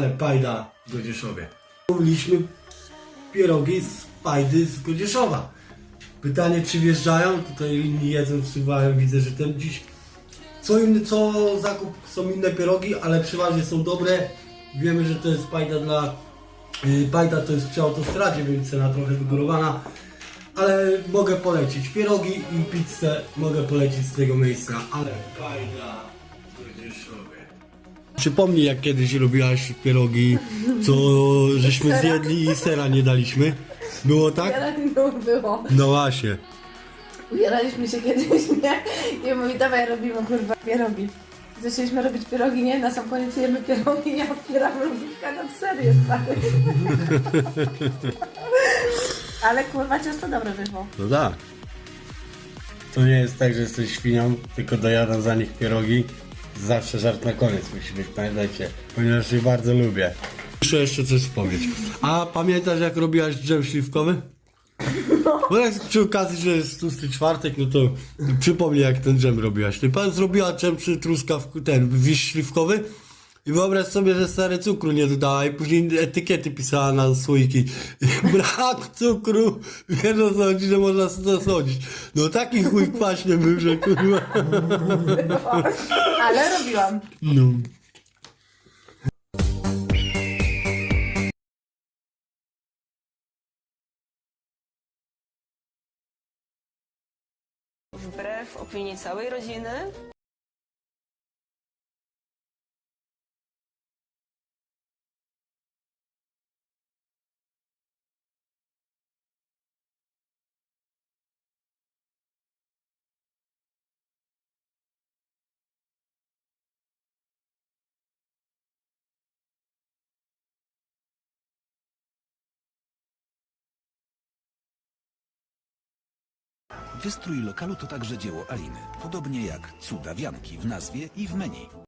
Ale Pajda w Godzieszowie. Mówiliśmy pierogi z Pajdy z Godzieszowa. Pytanie, czy wjeżdżają? Tutaj inni jedzą, wsuwałem, widzę, że ten dziś... Co inny, co zakup są inne pierogi, ale przeważnie są dobre. Wiemy, że to jest Pajda dla... Yy, Pajda to jest przy autostradzie, więc cena trochę wygórowana. Ale mogę polecić pierogi i pizzę mogę polecić z tego miejsca, ale Pajda w Godzieszowie. Przypomnij, jak kiedyś robiłaś pierogi, co żeśmy zjedli i sera nie daliśmy. Było tak? No było. No właśnie. Ubieraliśmy się kiedyś, nie? I mówi, dawaj robimy kurwa pierogi. Zaczęliśmy robić pierogi, nie? Na sam koniec jemy pierogi, ja otwieram lodówkę na serię, stary. Ale kurwa ciasto dobre wyszło. No tak. To nie jest tak, że jesteś świnią, tylko dojadam za nich pierogi. Zawsze żart na koniec musi być, pamiętajcie, ponieważ je bardzo lubię. Muszę jeszcze coś wspomnieć. A pamiętasz jak robiłaś dżem śliwkowy? Bo jak przy okazji, że jest tłusty czwartek, no to przypomnij jak ten dżem robiłaś. Ty pan zrobiła dżem przy truskawku, ten wiś śliwkowy i wyobraź sobie, że stary cukru nie dodała i później etykiety pisała na słoiki. Brak cukru, wiesz o co chodzi, że można sobie to słodzić. No taki chuj kwaśny był, że kurwa. Ale robiłam. No. Wbrew opinii całej rodziny, Wystrój lokalu to także dzieło Aliny, podobnie jak cuda wianki w nazwie i w menu.